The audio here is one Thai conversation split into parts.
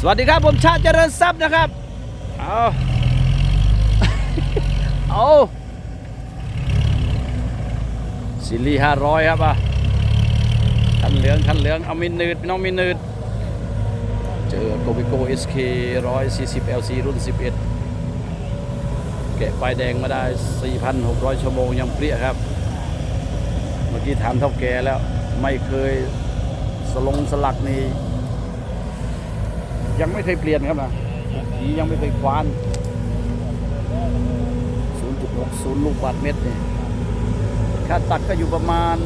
สวัสดีครับผมชาติเจริญทรัพย์นะครับ เอาเอาซิลี่ห้าร้อยครับอะคันเหลืองคันเหลืองเอามินนืดน้องมินนืดเจอโกบิโกเอสเคร้อยสี่สิบ LC รุ่น11แกะป้ายแดงมาได้ 4,600 ชั่วโมงยังเปรี้ยครับ เมื่อกี้ถามเท่าแกแล้ว ไม่เคยสลงสลักนี่ ยังไม่เคยเปลี่ยนครับนะสียังไม่เคยควาน 0.60 ลูกบาทเมตรเนี่ยค่าตักก็อยู่ประมาณ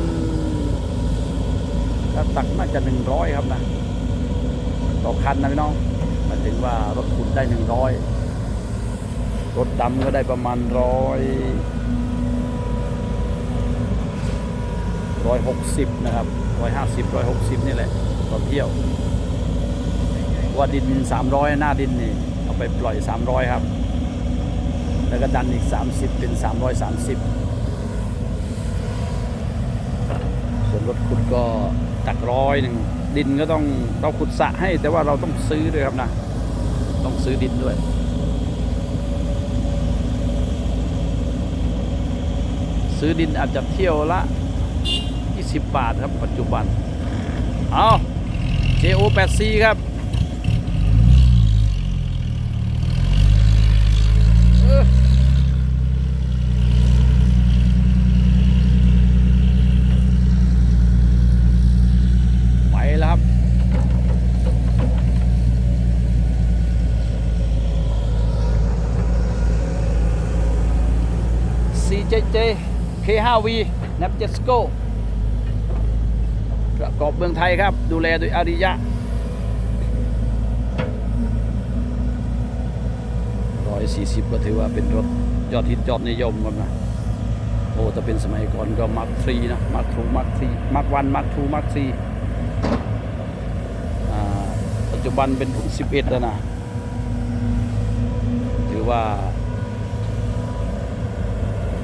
ค่าตักน่าจะ 100 ครับนะ ต่อคันนะพี่น้องหมายถึงว่ารถขุดได้ 100 รถดำก็ได้ประมาณร้อยร้อยหกสิบนะครับร้อยห้าสิบร้อยหกสิบนี่แหละต่อเที่ยว ว่าดิน 300 หน้าดินนี่เอาไปปล่อย 300 ครับ แล้วก็ดันอีก 30 เป็น 330 ส่วนรถขุดก็ตักร้อยหนึ่งดินก็ต้องเราขุดสะให้ แต่ว่าเราต้องซื้อด้วยครับนะ ต้องซื้อดินด้วยซื้อดินอาจจะเที่ยวละ 20 บาทครับปัจจุบัน เอา JO 8 C ครับ เออไปแล้วครับ CJJ K5V n a p j e t s c o ประกอบเมืองไทยครับ ดูแลโดยอาริยะร้อยสี่สิบก็ถือว่าเป็นรถยอดฮิตยอดนิยมครับนะโอ้แต่เป็นสมัยก่อนก็มาร์คทรีนะมาร์คทูมาร์คทรีมาร์ควันมาร์คทูมาร์คทรีปัจจุบันเป็นรุ่นสิบเอ็ดแล้วนะ ถือว่า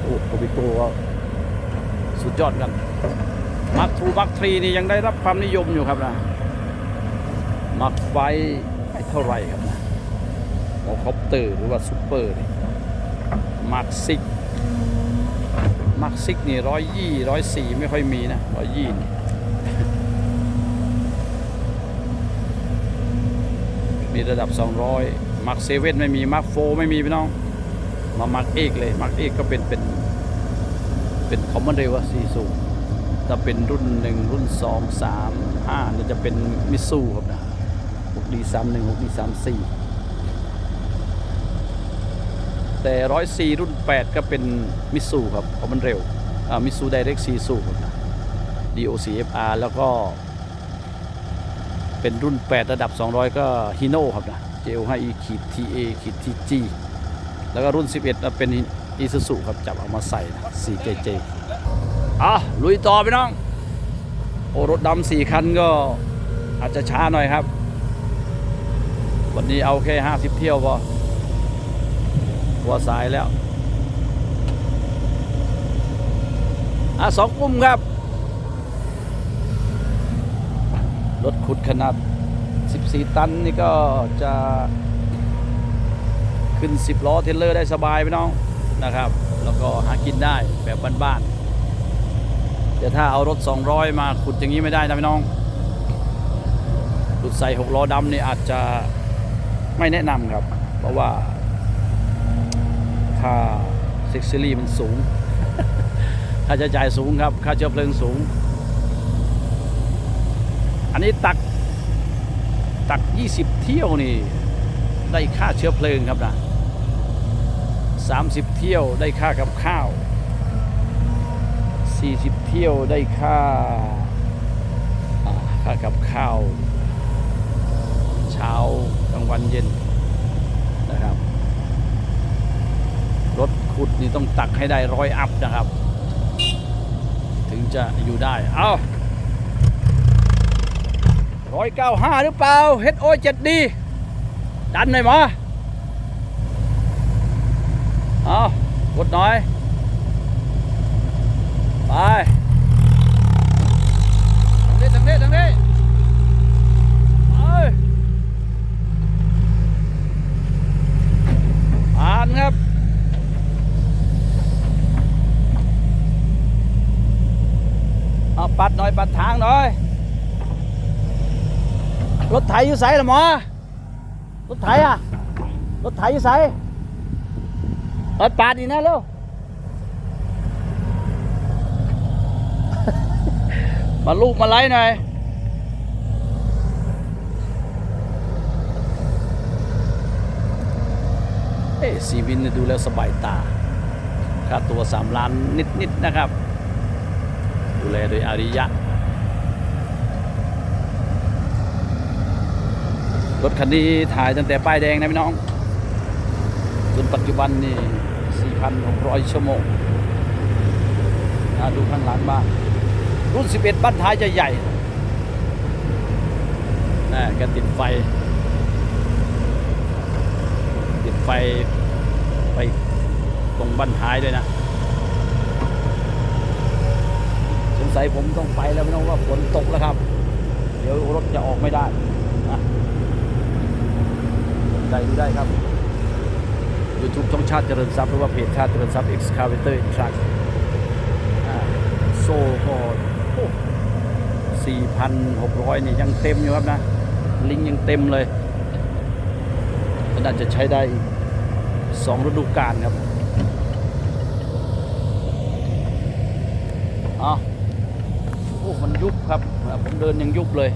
อ้โคบิโก้ก็สุดยอดกันมาร์คทูมาร์คทรีนี่ยังได้รับความนิยมอยู่ครับนะมาร์คไฟไม่เท่าไหรครับนะโอคอปเตอร์หรือว่าซูเปอร์นี่มาร์คซิกมาร์คซิกนี่ร้อยยี่ร้อยสี่ไม่ค่อยมีนะร้อยยี่นี่มีระดับ 200มาร์คเซเว่นไม่มีมาร์คโฟไม่มีพี่น้อง มามาร์คเอกเลยมาร์คเอกก็เป็นเป็นเป็นคอมมอนเรลสี่สูงถ้าเป็นรุ่นหนึ่งรุ่นสองสามห้าเนี่ยจะเป็นมิสูครับนะหกดีสามหนึ่งหกดีสามสี่แต่ร้อยสี่รุ่น8ก็เป็นมิสูครับเพราะมันเร็วมิสูไดเรกซีสูครับนะ DOCFR แล้วก็ เป็นรุ่น 8 ระดับ 200 ก็ฮิโน่ครับนะ JO5E ขีด TA ขีด TG แล้วก็รุ่น 11 เป็นอีซูซูครับจับเอามาใส่นะ 4JJ อะลุยต่อไปน้อง โอ้รถดำสี่คันก็อาจจะช้าหน่อยครับ วันนี้เอาแค่ 50 เที่ยวพอหัวสายแล้ว อะสองปุ่มครับ รถขุดขนาด 14 ตันนี่ก็จะ ขึ้น 10 ล้อเทเลอร์ได้สบายไปน้องนะครับ แล้วก็หากินได้แบบบ้านๆแต่ถ้าเอารถ 200 มาขุดอย่างนี้ไม่ได้นะพี่น้องขุดใส่6ล้อดำนี่อาจจะไม่แนะนำครับ เพราะว่าค่าเซ็กซี่มันสูง ค่าใช้จ่ายสูงครับ ค่าเชื้อเพลิงสูง อันนี้ตักตัก 20 เที่ยวนี่ได้ค่าเชื้อเพลิงครับนะ 30 เที่ยวได้ค่ากับข้าว 40 เที่ยวได้ค่าค่ากับข้าว เช้ากลางวันเย็นนะครับ รถขุดนี่ต้องตักให้ได้ร้อยอัพนะครับ ถึงจะอยู่ได้ เอาร้อยเก้าห้าหรือเปล่าเฮดโอเจ็ดดีดันหน่อยหมอ เอากดน้อย ไปทางนี้ทางนี้ทางนี้ไปผ่านครับเอาปัดหน่อย ปัดทางหน่อย รถไถอยู่ไสหรอหมอ รถไถอะ รถไถอยู่ไส เออปาดอีกนะเร็วมาลูกมาไล่หน่อยเอ้ซีวินเนี่ยดูแล้วสบายตา ค่าตัว 3 ล้านนิดๆนะครับ ดูแลโดยอาริยะ รถคันนี้ถ่ายตั้งแต่ป้ายแดงนะพี่น้อง จนปัจจุบันนี่ 4,600 ชั่วโมงดูข้างหลังบ้างรุ่น 11 บ้านท้ายจะใหญ่นะแกติดไฟ ติดไฟไปตรงบ้านท้ายด้วยนะ สงสัยผมต้องไปแล้วไม่ต้องว่าฝนตกแล้วครับ เดี๋ยวรถจะออกไม่ได้นะสนใจดูได้ครับ YouTube ช่องชาติเจริญทรัพย์หรือว่าเพจชาติเจริญทรัพย์ Excavator Truck อ่าโซ่ก็โอ้4,600 นี่ยังเต็มอยู่ครับนะ ลิงก์ยังเต็มเลยก็น่าจะใช้ได้อีกสองฤดูกาลครับอ้าวโอ้มันยุบครับ ผมเดินยังยุบเลย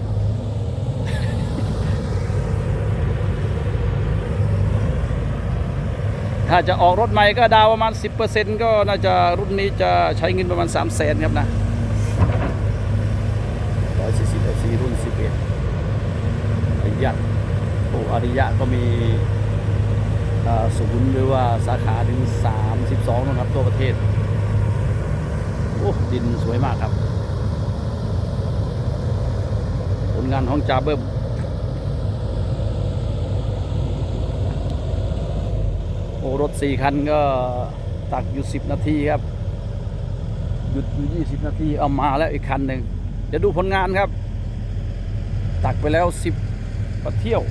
ถ้าจะออกรถใหม่ก็ดาวประมาณ 10%ก็น่าจะรุ่นนี้จะใช้เงินประมาณ 3 0 0แสนครับนะ140 FC รุ่น 11อริยะโอ้อริยะก็มีอ่าศูนย์หรือว่าสาขาถึง 32 นะครับ ทั่วประเทศ โอ้ ดินสวยมากครับ ผลงานของจาเบิ้ม โอ้รถ4คันก็ตักอยู่10นาทีครับ หยุดอยู่20นาทีเอามาแล้วอีกคันหนึ่งเดี๋ยวดูผลงานครับ ตักไปแล้ว10กว่าเที่ยว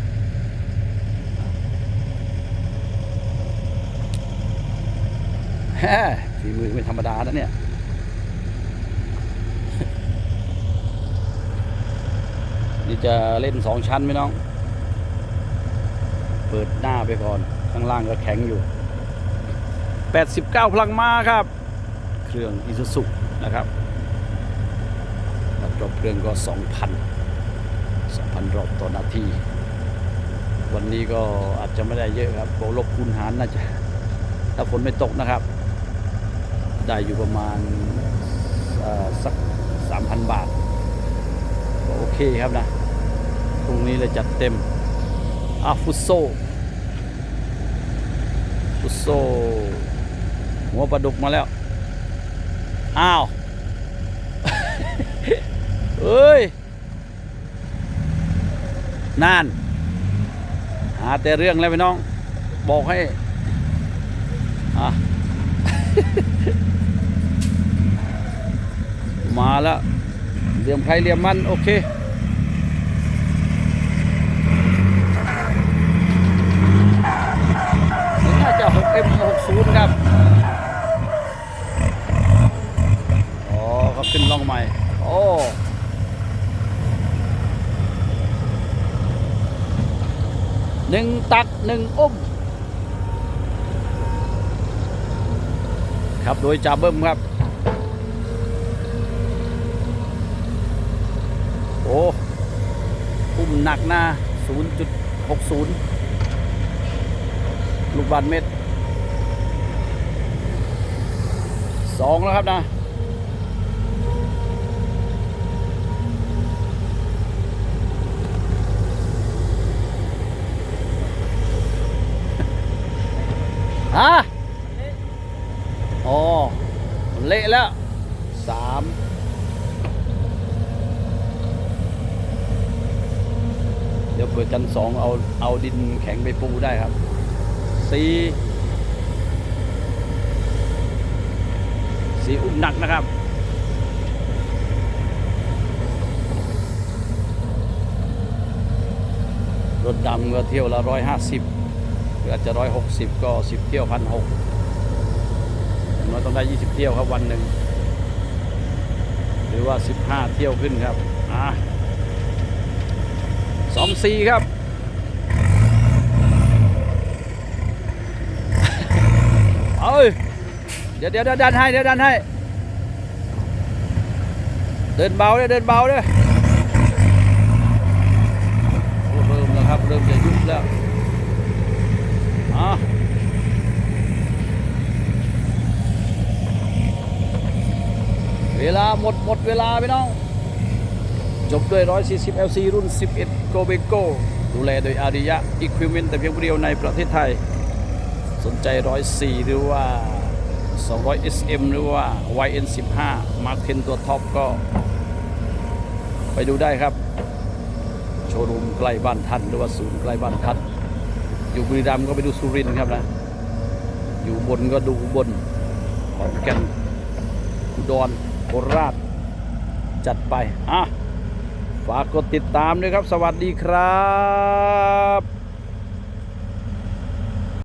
แฮฝีมือไม่ธรรมดานะเนี่ยนี่จะเล่นสองชั้นไหมน้อง เปิดหน้าไปก่อน ข้างล่างก็แข็งอยู่ 89 พลังม้าครับ เครื่องอิซูซุนะครับรอบเครื่องก็ 2,000 2,000 รอบต่อนาที วันนี้ก็อาจจะไม่ได้เยอะครับบวกลบคูณหารน่าจะ ถ้าฝนไม่ตกนะครับ ได้อยู่ประมาณสัก 3,000 บาท ก็โอเคครับนะ ตรงนี้เลยจัดเต็ม อาฟุโซฟุโซหัวปลาดุกมาแล้ว อ้าว เอ้ยนานหาแต่เรื่องแล้วพี่น้อง บอกให้มาแล้วเหลี่ยมใครเหลี่ยมมัน โอเค นี่น่าจะ 6M60 ครับ อ๋อเขาขึ้นล่องใหม่ โอ้หนึ่งตักหนึ่งอุ้ม ครับโดยจ่าเบิ้มครับ โอ้อุ้มหนักนะ0.60 ลูกบาทเม็ด สองแล้วครับนะฮะอ๋อมันเละแล้วสามเดี๋ยวเปิดจันทร์สองเอาเอาดินแข็งไปปูได้ครับสี่ สี่อุ้มหนักนะครับ รถดำก็เที่ยวละร้อยห้าสิบหรืออาจจะร้อยหกสิบก็สิบเที่ยวพันหกอย่างน้อยต้องได้ยี่สิบเที่ยวครับวันหนึ่ง หรือว่า15เที่ยวขึ้นครับ อะสองสี่ครับเอ้ย เดี๋ยวเดี๋ยวดันให้เดี๋ยวดันให้ เดินเบาเลยเดินเบาเลยเริ่มแล้วครับ เริ่มจะยุบแล้วอะเวลาหมดหมดเวลาพี่น้อง จบด้วย 140 LC รุ่น 11 g o b e g o ดูแลโดยอาริยะ Equipment แต่เพียงผู้เดียวในประเทศไทย สนใจ 104 หรือว่า 200 SM หรือว่า YN15 Mark 10 ตัวท็อปก็ ไปดูได้ครับ โชว์รูมใกล้บ้านท่านหรือว่าศูนย์ใกล้บ้านท่านอยู่บุรีรัมย์ก็ไปดูสุรินทร์ครับนะ อยู่บนก็ดูบนขอนแก่นอุดรโคราช จัดไป อะ ฝากกดติดตามด้วยครับ สวัสดีครับ